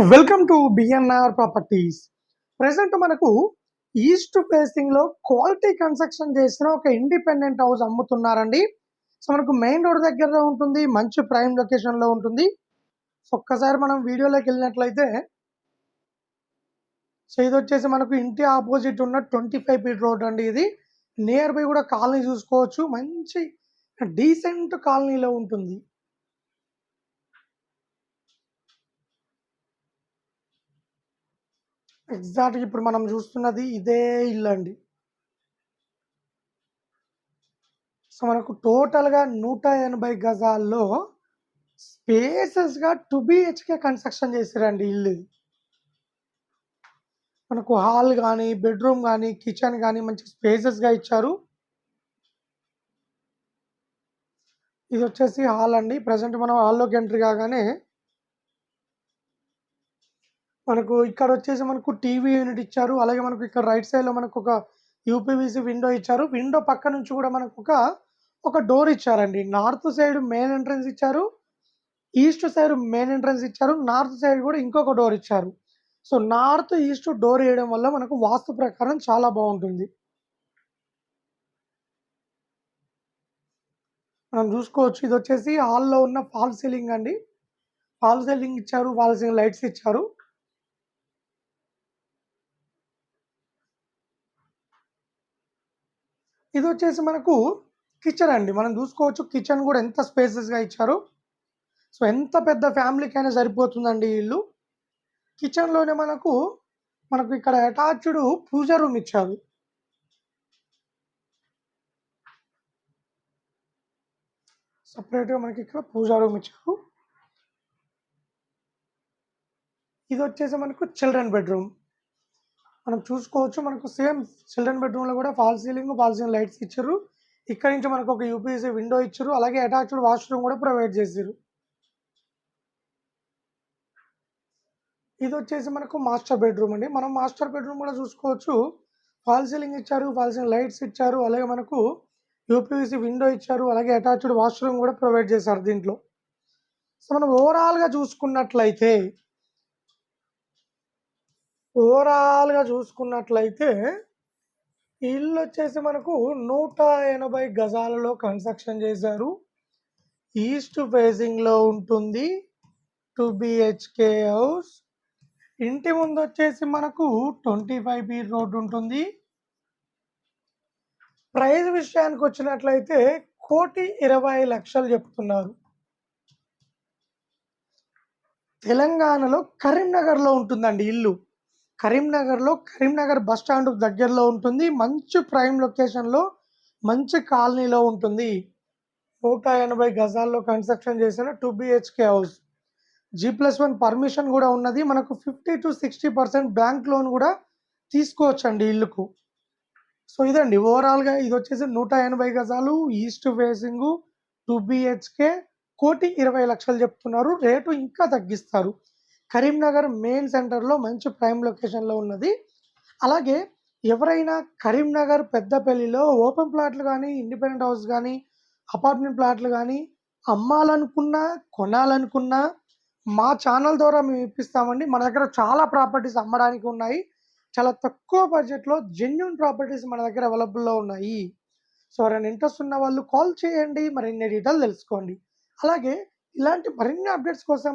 Welcome to BNR properties present మనకు east ఫేసింగ్లో quality construction చేసిన ఒక ఇండిపెండెంట్ హౌస్ అమ్ముతున్నారండి. సో మనకు మెయిన్ రోడ్ దగ్గర ఉంటుంది మంచి ప్రైమ్ లొకేషన్లో ఉంటుంది. సో ఒక్కసారి మనం వీడియోలోకి వెళ్ళినట్లయితే సో ఇది వచ్చేసి మనకు ఇంటి ఆపోజిట్ ఉన్న ట్వంటీ ఫైవ్ ఫీట్ రోడ్ అండి ఇది. నియర్ బై కూడా కాలనీ చూసుకోవచ్చు. మంచి డీసెంట్ కాలనీలో ఉంటుంది. ఎగ్జాక్ట్ ఇప్పుడు మనం చూస్తున్నది ఇదే ఇల్లు అండి. సో మనకు టోటల్గా నూట ఎనభై గజాల్లో స్పేసెస్గా టు బిహెచ్కే కన్స్ట్రక్షన్ చేశారండి ఇల్లు మనకు హాల్ కానీ బెడ్రూమ్ కానీ కిచెన్ కానీ మంచి స్పేసెస్గా ఇచ్చారు. ఇది వచ్చేసి హాల్ అండి. ప్రజెంట్ మనం హాల్లోకి ఎంట్రీ కాగానే మనకు ఇక్కడ వచ్చేసి మనకు టీవీ యూనిట్ ఇచ్చారు. అలాగే మనకు ఇక్కడ రైట్ సైడ్లో మనకు ఒక యూపీవీసీ విండో ఇచ్చారు. విండో పక్క నుంచి కూడా మనకు ఒక ఒక డోర్ ఇచ్చారండి. నార్త్ సైడ్ మెయిన్ ఎంట్రన్స్ ఇచ్చారు. ఈస్ట్ సైడ్ మెయిన్ ఎంట్రన్స్ ఇచ్చారు. నార్త్ సైడ్ కూడా ఇంకొక డోర్ ఇచ్చారు. సో నార్త్ ఈస్ట్ డోర్ వేయడం వల్ల మనకు వాస్తు ప్రకారం చాలా బాగుంటుంది. మనం చూసుకోవచ్చు. ఇది వచ్చేసి హాల్లో ఉన్న ఫాల్ సీలింగ్ అండి. ఫాల్ సీలింగ్ ఇచ్చారు. ఫాల్ సీలింగ్ లైట్స్ ఇచ్చారు. ఇది వచ్చేసి మనకు కిచెన్ అండి. మనం చూసుకోవచ్చు కిచెన్ కూడా ఎంత స్పేసెస్గా ఇచ్చారు. సో ఎంత పెద్ద ఫ్యామిలీకైనా అయినా సరిపోతుందండి ఇల్లు. కిచెన్లోనే మనకు మనకు ఇక్కడ అటాచ్డ్ పూజ రూమ్ ఇచ్చారు. సపరేట్గా మనకి ఇక్కడ పూజా రూమ్ ఇచ్చారు. ఇది వచ్చేసి మనకు చిల్డ్రన్ బెడ్రూమ్ మనం చూసుకోవచ్చు. మనకు సేమ్ చిల్డ్రన్ బెడ్రూమ్లో కూడా fall ceiling fall ceiling lights ఇచ్చారు. ఇక్కడ నుంచి మనకు ఒక యూపీఎస్సీ విండో ఇచ్చారు. అలాగే అటాచ్డ్ వాష్రూమ్ కూడా ప్రొవైడ్ చేశారు. ఇది వచ్చేసి మనకు మాస్టర్ బెడ్రూమ్ అండి. మనం మాస్టర్ బెడ్రూమ్ కూడా చూసుకోవచ్చు. ఫాల్ సీలింగ్ ఇచ్చారు ఫాల్ సీలింగ్ లైట్స్ ఇచ్చారు. అలాగే మనకు యూపీవీసీ విండో ఇచ్చారు. అలాగే అటాచ్డ్ వాష్రూమ్ కూడా ప్రొవైడ్ చేశారు దీంట్లో. సో మనం ఓవరాల్గా చూసుకున్నట్లయితే ఓవరాల్గా చూసుకున్నట్లయితే ఈ ఇల్లు వచ్చేసి మనకు నూట ఎనభై గజాలలో కన్స్ట్రక్షన్ చేశారు. ఈస్ట్ ఫేసింగ్లో ఉంటుంది. Two BHK house. ఇంటి ముందు వచ్చేసి మనకు ట్వంటీ ఫైవ్ ఫీట్ రోడ్ ఉంటుంది. ప్రైజ్ విషయానికి వచ్చినట్లయితే కోటి ఇరవై లక్షలు చెప్తున్నారు. తెలంగాణలో కరీంనగర్లో ఉంటుందండి ఇల్లు. కరీంనగర్లో కరీంనగర్ బస్ స్టాండ్ దగ్గరలో ఉంటుంది. మంచి ప్రైమ్ లొకేషన్లో మంచి కాలనీలో ఉంటుంది. నూట ఎనభై గజాల్లో కన్స్ట్రక్షన్ చేసిన two BHK house. G plus one permission కూడా ఉన్నది. మనకు fifty to sixty percent bank loan కూడా తీసుకోవచ్చండి ఇల్లుకు. సో ఇదండి ఓవరాల్గా ఇది వచ్చేసి నూట ఎనభై గజాలు ఈస్ట్ ఫేసింగ్ టూ బిహెచ్కే కోటి ఇరవై లక్షలు చెప్తున్నారు. రేటు ఇంకా తగ్గిస్తారు. కరీంనగర్ మెయిన్ సెంటర్లో మంచి ప్రైమ్ లొకేషన్లో ఉన్నది. అలాగే ఎవరైనా కరీంనగర్ పెద్దపల్లిలో ఓపెన్ ప్లాట్లు కానీ ఇండిపెండెంట్ హౌస్ కానీ అపార్ట్మెంట్ ప్లాట్లు కానీ అమ్మాలనుకున్నా కొనాలనుకున్నా మా ఛానల్ ద్వారా మేము ఇప్పిస్తామండి. మన దగ్గర చాలా ప్రాపర్టీస్ అమ్మడానికి ఉన్నాయి. చాలా తక్కువ బడ్జెట్లో జెన్యున్ ప్రాపర్టీస్ మన దగ్గర అవైలబుల్లో ఉన్నాయి. సో ఎవరైనా ఇంట్రెస్ట్ ఉన్న వాళ్ళు కాల్ చేయండి. మరిన్ని డీటెయిల్ తెలుసుకోండి. అలాగే ఇలాంటి మరిన్ని అప్డేట్స్ కోసం